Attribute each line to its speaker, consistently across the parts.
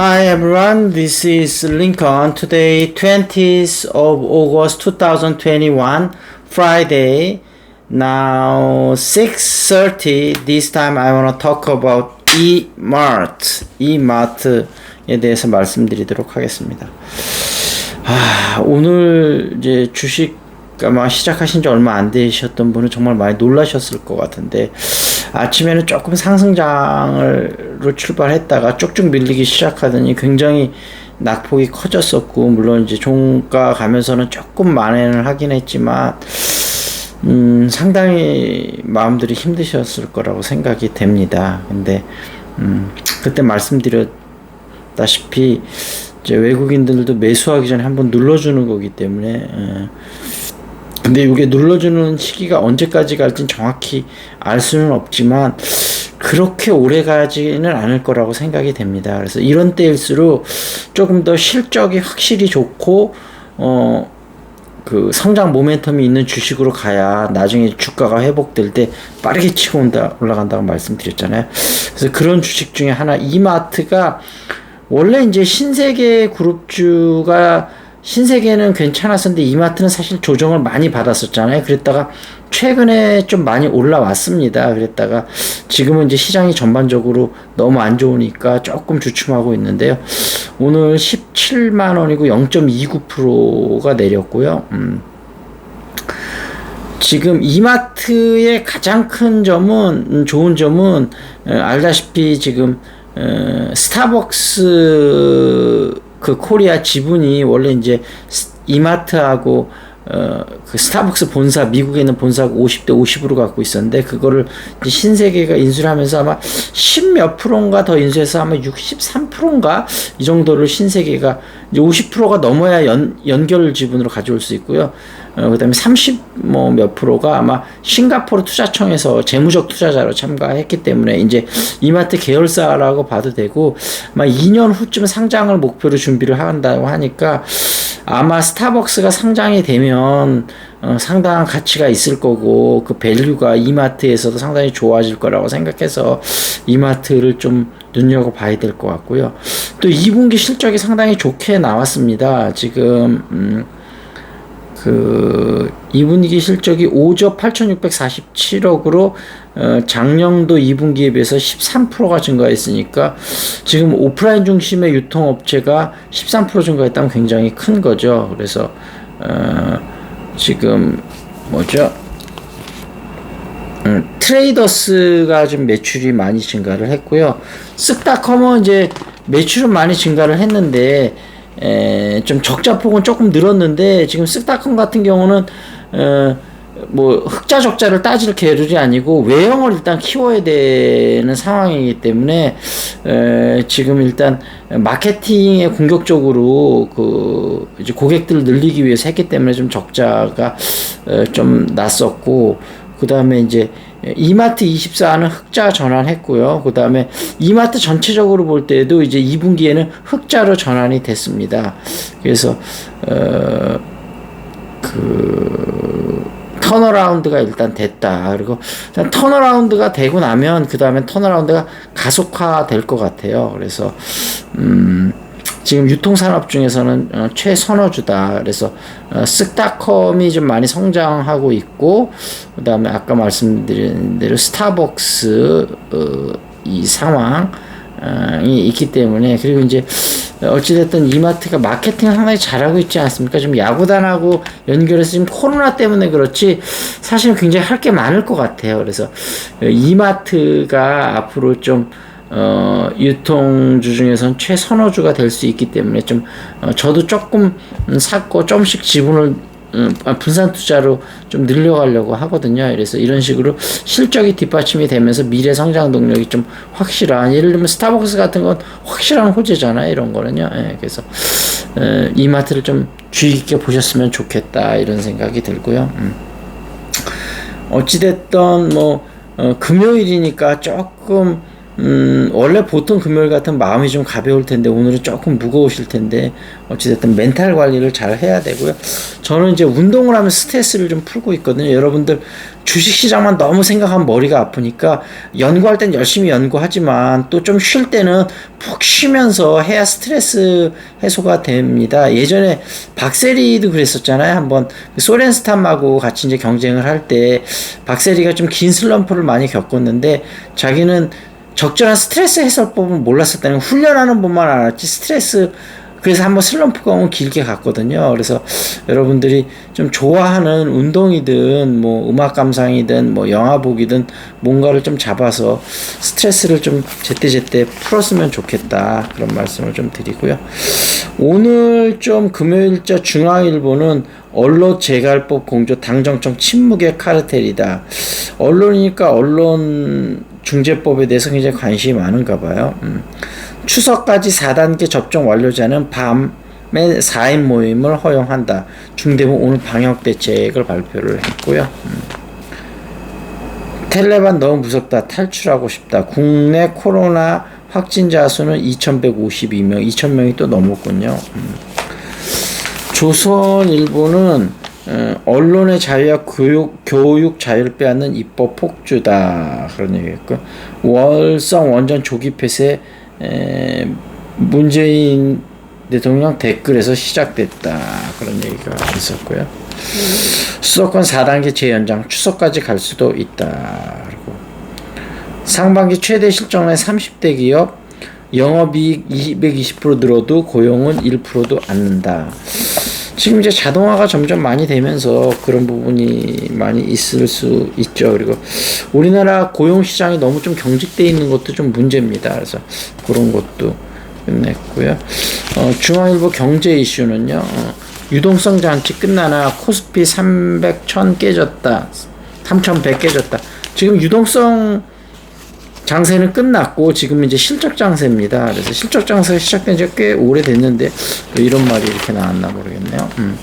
Speaker 1: Hi everyone, this is Lincoln. Today, 20th of August 2021, Friday. Now 6:30. This time I want to talk about eMart. eMart에 대해서 말씀드리도록 하겠습니다. 아, 오늘 이제 주식 아마 시작하신 지 얼마 안 되셨던 분은 정말 많이 놀라셨을 것 같은데 아침에는 조금 상승장으로 출발했다가 쭉쭉 밀리기 시작하더니 굉장히 낙폭이 커졌었고 물론 이제 종가 가면서는 조금 만회를 하긴 했지만 음 상당히 마음들이 힘드셨을 거라고 생각이 됩니다. 근데 음 그때 말씀드렸다시피 이제 외국인들도 매수하기 전에 한번 눌러주는 거기 때문에 에, 근데 이게 눌러주는 시기가 언제까지 갈진 정확히 알 수는 없지만 그렇게 오래 가지는 않을 거라고 생각이 됩니다. 그래서 이런 때일수록 조금 더 실적이 확실히 좋고 어. 그 성장 모멘텀이 있는 주식으로 가야 나중에 주가가 회복될 때 빠르게 치고 온다 올라간다고 말씀드렸잖아요. 그래서 그런 주식 중에 하나 이마트가 원래 이제 신세계 그룹주가 신세계는 괜찮았었는데 이마트는 사실 조정을 많이 받았었잖아요. 그랬다가 최근에 좀 많이 올라왔습니다. 그랬다가 지금은 이제 시장이 전반적으로 너무 안 좋으니까 조금 주춤하고 있는데요. 오늘 17만 원이고 0.29%가 내렸고요. 음. 지금 이마트의 가장 큰 점은 음, 좋은 점은 어, 알다시피 지금 어, 스타벅스 그 코리아 지분이 원래 이제 이마트하고 어, 그 스타벅스 본사, 미국에 있는 본사가 50대 50으로 갖고 있었는데, 그거를 신세계가 인수를 하면서 아마 10 몇 프로인가 더 인수해서 아마 63%인가? 이 정도를 신세계가 이제 50%가 넘어야 연, 연결 지분으로 가져올 수 있고요. 어, 그 다음에 30뭐 몇 프로가 아마 싱가포르 투자청에서 재무적 투자자로 참가했기 때문에 이제 이마트 계열사라고 봐도 되고 아마 2년 후쯤 상장을 목표로 준비를 한다고 하니까 아마 스타벅스가 상장이 되면 어, 상당한 가치가 있을 거고 그 밸류가 이마트에서도 상당히 좋아질 거라고 생각해서 이마트를 좀 눈여겨 봐야 될 것 같고요. 또 2분기 실적이 상당히 좋게 나왔습니다. 지금 음, 그 2분기 실적이 5조 8,647억으로 어, 작년도 2분기에 비해서 13%가 증가했으니까 지금 오프라인 중심의 유통업체가 13% 증가했다면 굉장히 큰 거죠. 그래서 어, 지금 뭐죠? 음, 트레이더스가 좀 매출이 많이 증가를 했고요. 쓱닷컴은 이제 매출은 많이 증가를 했는데 에, 좀 적자폭은 조금 늘었는데 지금 쓱닷컴 같은 경우는 어, 뭐 흑자 적자를 따질 계열이 아니고 외형을 일단 키워야 되는 상황이기 때문에 에, 지금 일단 마케팅에 공격적으로 그 이제 고객들을 늘리기 위해서 했기 때문에 좀 적자가 에, 좀 났었고 그 다음에 이제 이마트 24는 흑자 전환했고요. 그 다음에 이마트 전체적으로 볼 때도 이제 2분기에는 흑자로 전환이 됐습니다. 그래서 어, 그 턴어라운드가 일단 됐다. 그리고 턴어라운드가 되고 나면 그 다음에 턴어라운드가 가속화 될 것 같아요. 그래서 음. 지금 유통산업 중에서는 어, 최선호주다. 그래서 어, 쓱닷컴이 좀 많이 성장하고 있고 그 다음에 아까 말씀드린 대로 스타벅스 어, 이 상황이 있기 때문에 그리고 이제 어찌됐든 이마트가 마케팅 상당히 잘하고 있지 않습니까? 좀 야구단하고 연결해서 지금 코로나 때문에 그렇지 사실 굉장히 할 게 많을 것 같아요. 그래서 이마트가 앞으로 좀 어, 유통주 중에선 최선호주가 될 수 있기 때문에 좀 어, 저도 조금 샀고 조금씩 지분을 음, 분산 투자로 좀 늘려가려고 하거든요. 그래서 이런 식으로 실적이 뒷받침이 되면서 미래 성장 동력이 좀 확실한 예를 들면 스타벅스 같은 건 확실한 호재잖아요. 이런 거는요. 예, 그래서 에, 이마트를 좀 주의 깊게 보셨으면 좋겠다 이런 생각이 들고요. 음. 어찌됐던 뭐 어, 금요일이니까 조금 음, 원래 보통 금요일 같은 마음이 좀 가벼울 텐데 오늘은 조금 무거우실 텐데 어찌됐든 멘탈 관리를 잘 해야 되고요. 저는 이제 운동을 하면 스트레스를 좀 풀고 있거든요. 여러분들 주식시장만 너무 생각하면 머리가 아프니까 연구할 땐 열심히 연구하지만 또 좀 쉴 때는 푹 쉬면서 해야 스트레스 해소가 됩니다. 예전에 박세리도 그랬었잖아요. 한번 소렌스탐하고 같이 이제 경쟁을 할 때 박세리가 좀 긴 슬럼프를 많이 겪었는데 자기는 적절한 스트레스 해소법은 몰랐었다는 거. 훈련하는 법만 알았지 스트레스 그래서 한번 슬럼프가 오면 길게 갔거든요. 그래서 여러분들이 좀 좋아하는 운동이든 뭐 음악 감상이든 뭐 영화 보기든 뭔가를 좀 잡아서 스트레스를 좀 제때제때 풀었으면 좋겠다. 그런 말씀을 좀 드리고요. 오늘 좀 금요일자 중앙일보는 언론 재갈법 공조 당정청 침묵의 카르텔이다. 언론이니까 언론 중재법에 대해서 굉장히 관심이 많은가 봐요. 음. 추석까지 4단계 접종 완료자는 밤에 4인 모임을 허용한다. 중대본 오늘 방역 대책을 발표를 했고요. 음. 텔레반 너무 무섭다. 탈출하고 싶다. 국내 코로나 확진자 수는 2,152명, 2,000명이 또 넘었군요. 음. 조선일보는 어, 언론의 자유와 교육, 교육 자유를 빼앗는 입법 폭주다. 그런 얘기했고, 월성 원전 조기 폐쇄, 에, 문재인 대통령 댓글에서 시작됐다. 그런 얘기가 있었고요. 수도권 4단계 재연장 추석까지 갈 수도 있다. 그리고 상반기 최대 실적내 30대 기업 영업이익 220% 늘어도 고용은 1%도 않는다. 지금 이제 자동화가 점점 많이 되면서 그런 부분이 많이 있을 수 있죠. 그리고 우리나라 고용 시장이 너무 좀 경직돼 있는 것도 좀 문제입니다. 그래서 그런 것도 끝냈고요. 어, 중앙일보 경제 이슈는요. 어, 유동성 장치 끝나나 코스피 300, 1000 깨졌다. 3100 깨졌다. 지금 유동성 장세는 끝났고 지금 이제 실적 장세입니다. 그래서 실적 장세가 시작된 지 꽤 오래됐는데 왜 이런 말이 이렇게 나왔나 모르겠네요. 음.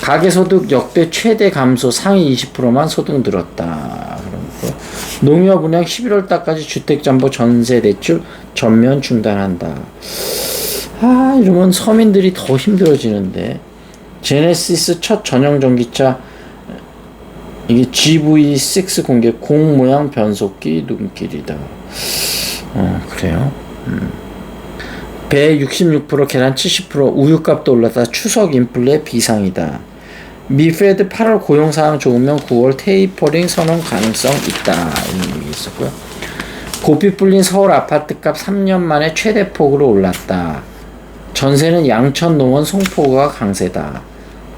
Speaker 1: 가계 소득 역대 최대 감소 상위 20%만 소득 늘었다. 그러고 농협 은행 11월 달까지 주택 담보 전세 대출 전면 중단한다. 아 이러면 서민들이 더 힘들어지는데 제네시스 첫 전용 전기차 이게 GV6 공개 공 모양 변속기 눈길이다. 어, 그래요. 음. 배 66%, 계란 70%, 우유값도 올랐다. 추석 인플레 비상이다. 미 페드 8월 고용 상황 좋으면 9월 테이퍼링 선언 가능성 있다. 이런 얘기 있었고요. 고삐 불린 서울 아파트값 3년 만에 최대 폭으로 올랐다. 전세는 양천 농원 송포가 강세다.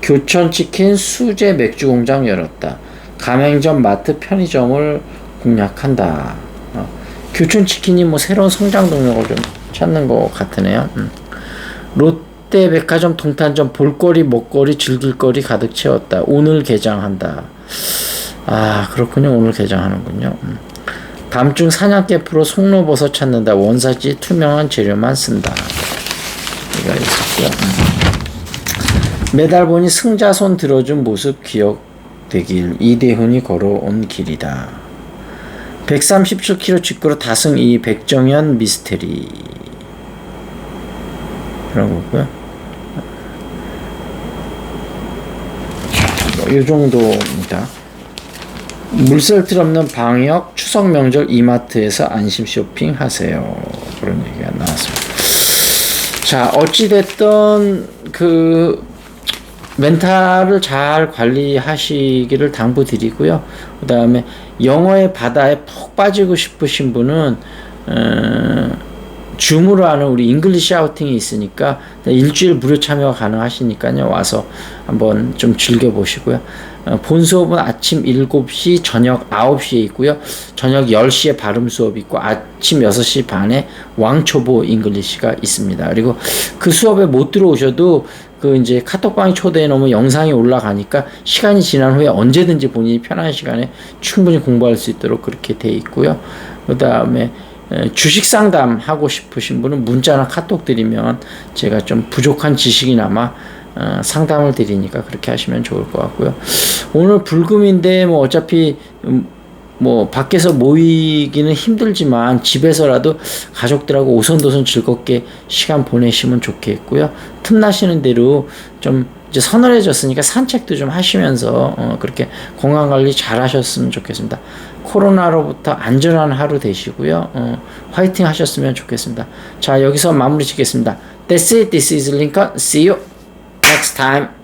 Speaker 1: 교촌 치킨 수제 맥주 공장 열었다. 가맹점, 마트, 편의점을 공략한다. 어. 교촌 치킨이 뭐 새로운 성장 동력을 좀 찾는 것 같으네요. 음. 롯데 백화점, 동탄점 볼거리, 먹거리, 즐길거리 가득 채웠다. 오늘 개장한다. 아 그렇군요. 오늘 개장하는군요. 음. 밤중 사냥개 프로 송로버섯 찾는다. 원사지 투명한 재료만 쓴다. 이거 있었고요. 음. 매달 보니 승자 손 들어준 모습 기억 되길 이대훈이 걸어온 길이다. 137km 직구로 다승 2 백정현 미스테리 그런 거고요. 뭐이 정도입니다. 물살 틀 없는 방역 추석 명절 이마트에서 안심 쇼핑 하세요. 그런 얘기가 나왔습니다. 자, 어찌됐든 그 멘탈을 잘 관리하시기를 당부드리고요. 그 다음에 영어의 바다에 푹 빠지고 싶으신 분은 어, 줌으로 하는 우리 잉글리시 아우팅이 있으니까 일주일 무료 참여가 가능하시니까요. 와서 한번 좀 즐겨보시고요. 어, 본 수업은 아침 7시, 저녁 9시에 있고요. 저녁 10시에 발음 수업이 있고 아침 6시 반에 왕초보 잉글리시가 있습니다. 그리고 그 수업에 못 들어오셔도 그 이제 카톡방에 초대해 놓으면 영상이 올라가니까 시간이 지난 후에 언제든지 본인이 편한 시간에 충분히 공부할 수 있도록 그렇게 돼 있고요. 그 다음에 주식 상담 하고 싶으신 분은 문자나 카톡 드리면 제가 좀 부족한 지식이나마 어, 상담을 드리니까 그렇게 하시면 좋을 것 같고요. 오늘 불금인데 뭐 어차피 음, 뭐 밖에서 모이기는 힘들지만 집에서라도 가족들하고 오손도손 즐겁게 시간 보내시면 좋겠고요. 틈나시는 대로 좀 이제 서늘해졌으니까 산책도 좀 하시면서 어, 그렇게 건강 관리 잘 하셨으면 좋겠습니다. 코로나로부터 안전한 하루 되시고요. 어, 화이팅 하셨으면 좋겠습니다. 자, 여기서 마무리 짓겠습니다. That's it. This is Lincoln. See you next time.